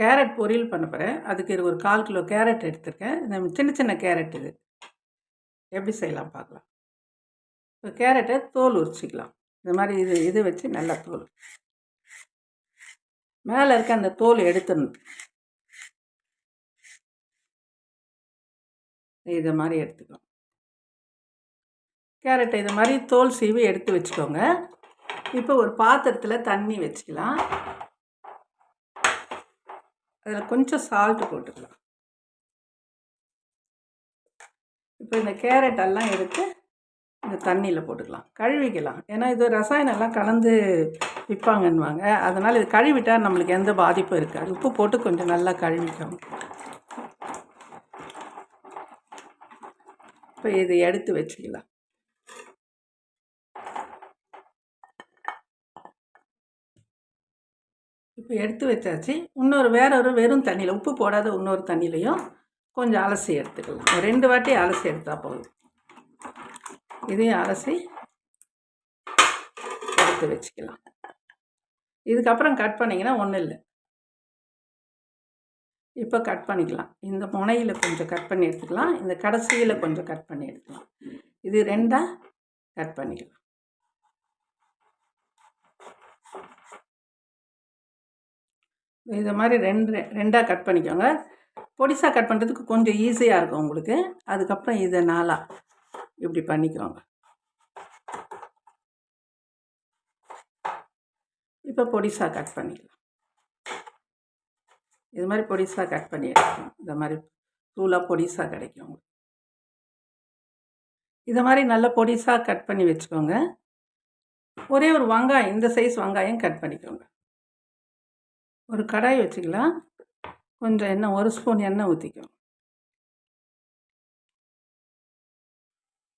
Carrot பொரியல் பண்ண போகிறேன் அதுக்கு இது ஒரு கால் கிலோ கேரட் எடுத்திருக்கேன். இந்த சின்ன சின்ன கேரட் இது. எப்படி செய்யலாம் பார்க்கலாம். இப்போ கேரட்டை தோல் உரிச்சிக்கலாம். இந்த மாதிரி இது இது வச்சு நல்லா தோல். மேலே இருக்க அந்த தோல் எடுத்துடணும். இதை மாதிரி எடுத்துக்கலாம். கேரட்டை இது மாதிரி தோல் சீவி எடுத்து வச்சுக்கோங்க. இப்போ ஒரு பாத்திரத்தில் தண்ணி வச்சுக்கலாம். அதில் கொஞ்சம் சால்ட் போட்டுக்கலாம். இப்போ இந்த கேரட் எல்லாம் எடுத்து இந்த தண்ணியில் போட்டுக்கலாம். கழுவிக்கலாம். ஏன்னா இது ரசாயனம்லாம் கலந்து விற்பாங்கன்னுவாங்க அதனால் இது கழுவிட்டால் நம்மளுக்கு எந்த பாதிப்பும் இருக்காது. உப்பு போட்டு கொஞ்சம் நல்லா கழுவிக்கணும். இப்போ இதை எடுத்து வச்சுக்கலாம். இப்போ எடுத்து வச்சாச்சு. இன்னொரு வேற ஒரு வெறும் தண்ணியில் உப்பு போடாத இன்னொரு தண்ணியிலையும் கொஞ்சம் அலசி எடுத்துக்கலாம். ரெண்டு வாட்டி அலசி எடுத்தால் போதும். இதையும் அலசி எடுத்து வச்சுக்கலாம். இதுக்கப்புறம் கட் பண்ணிங்கன்னா ஒன்றும் இல்லை. இப்போ கட் பண்ணிக்கலாம். இந்த முனையில் கொஞ்சம் கட் பண்ணி எடுத்துக்கலாம். இந்த கடைசியில் கொஞ்சம் கட் பண்ணி எடுத்துக்கலாம். இது ரெண்டாக கட் பண்ணிக்கலாம். இதை மாதிரி ரெண்டு ரெண்டாக கட் பண்ணிக்கோங்க. பொடிசாக கட் பண்ணுறதுக்கு கொஞ்சம் ஈஸியாக இருக்கும் உங்களுக்கு. அதுக்கப்புறம் இதை நாளாக இப்படி பண்ணிக்கோங்க. இப்போ பொடிசாக கட் பண்ணிக்கலாம் இது மாதிரி பொடிசாக கட் பண்ணி எடுக்கணும். இந்த மாதிரி தூளாக பொடிசாக கிடைக்கும் உங்களுக்கு. இதை மாதிரி நல்ல பொடிசாக கட் பண்ணி வச்சுக்கோங்க. ஒரே ஒரு வெங்காயம் இந்த சைஸ் வெங்காயம் கட் பண்ணிக்கோங்க. ஒரு கடாய் வச்சுக்கலாம். கொஞ்சம் எண்ணெய் ஒரு ஸ்பூன் எண்ணெய் ஊற்றிக்கும்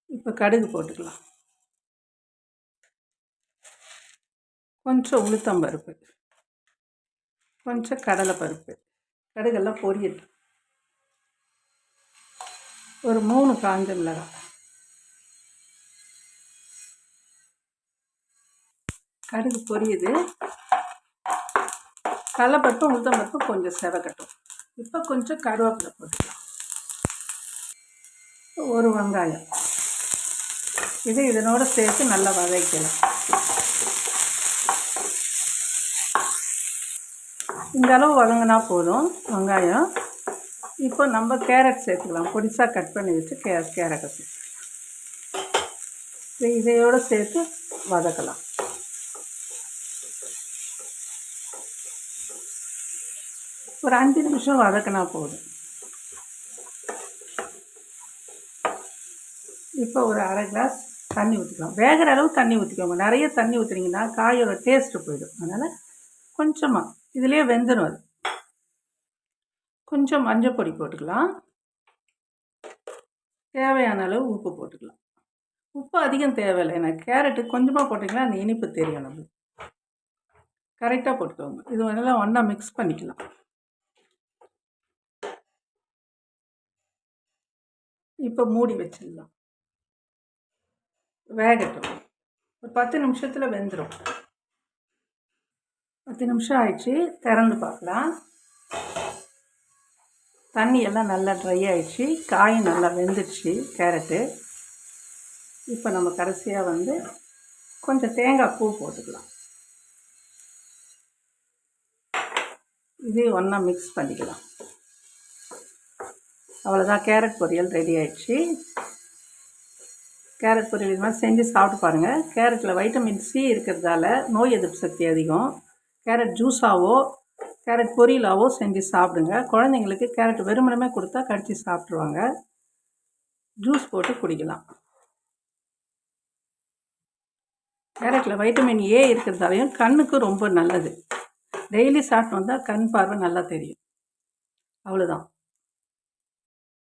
இப்போ கடுகு போட்டுக்கலாம். கொஞ்சம் உளுத்தம் பருப்பு. கொஞ்சம் கடலை பருப்பு. கடுகெல்லாம் பொரியட்டும். ஒரு மூணு காஞ்ச மிளகாய். கடுகு பொரியுது. கடலைப்பருப்பு உளுத்தம்பருப்பு கொஞ்சம் செவக்கட்டும். இப்போ கொஞ்சம் கருவேப்பிலை போட்டுக்கலாம். ஒரு வெங்காயம். இது இதனோட சேர்த்து நல்லா வதக்கலாம் இந்த அளவு வதங்கினா போதும் வெங்காயம். இப்போ நம்ம கேரட் சேர்த்துக்கலாம். பொடிசாக கட் பண்ணி வச்சு கே கேரட்டை சேர்த்து. இதையோடு சேர்த்து வதக்கலாம். ஒரு அஞ்சு நிமிஷம் வதக்கினா போதும். இப்போ ஒரு அரை கிளாஸ் தண்ணி ஊற்றிக்கலாம் வேகிற அளவு தண்ணி ஊற்றிக்கோங்க நிறைய தண்ணி ஊற்றுனீங்கன்னா காயோட டேஸ்ட்டு போயிடும். அதனால் கொஞ்சமாக இதுலேயே வெந்துடும் அது. கொஞ்சம் மஞ்சள் பொடி போட்டுக்கலாம். தேவையான அளவு உப்பு போட்டுக்கலாம். உப்பு அதிகம் தேவையில்லை. ஏன்னா கேரட்டு கொஞ்சமாக போட்டிங்கன்னா அந்த இனிப்பு தெரியும் நம்மளுக்கு கரெக்டாக போட்டுக்கோங்க. இது நல்லா ஒன்றா மிக்ஸ் பண்ணிக்கலாம். இப்போ மூடி வச்சிடலாம். வேகட்டும். ஒரு பத்து நிமிஷத்தில் வெந்துடும் பத்து நிமிஷம் ஆயிடுச்சு. திறந்து பார்க்கலாம். தண்ணி எல்லாம் நல்லா ட்ரை ஆயிடுச்சு. காய் நல்லா வெந்துடுச்சு கேரட்டு இப்போ நம்ம கடைசியாக வந்து கொஞ்சம் தேங்காய் பூ போட்டுக்கலாம். இதே ஒன்றா மிக்ஸ் பண்ணிக்கலாம். அவ்வளோதான் கேரட் பொரியல் ரெடி ஆயிடுச்சு. கேரட் பொரியல் இது மாதிரி செஞ்சு சாப்பிட்டு பாருங்கள் கேரட்டில் வைட்டமின் சி இருக்கிறதால நோய் எதிர்ப்பு சக்தி அதிகம். கேரட் ஜூஸாவோ கேரட் பொரியலாவோ செஞ்சு சாப்பிடுங்க. குழந்தைங்களுக்கு கேரட் வெறுமனமே கொடுத்தா கடிச்சு சாப்பிட்ருவாங்க ஜூஸ் போட்டு குடிக்கலாம். கேரட்டில் வைட்டமின் ஏ இருக்கிறதாலையும் கண்ணுக்கு ரொம்ப நல்லது. டெய்லி சாப்பிட்டு வந்தால் கண் பார்வை நல்லா தெரியும். அவ்வளோதான்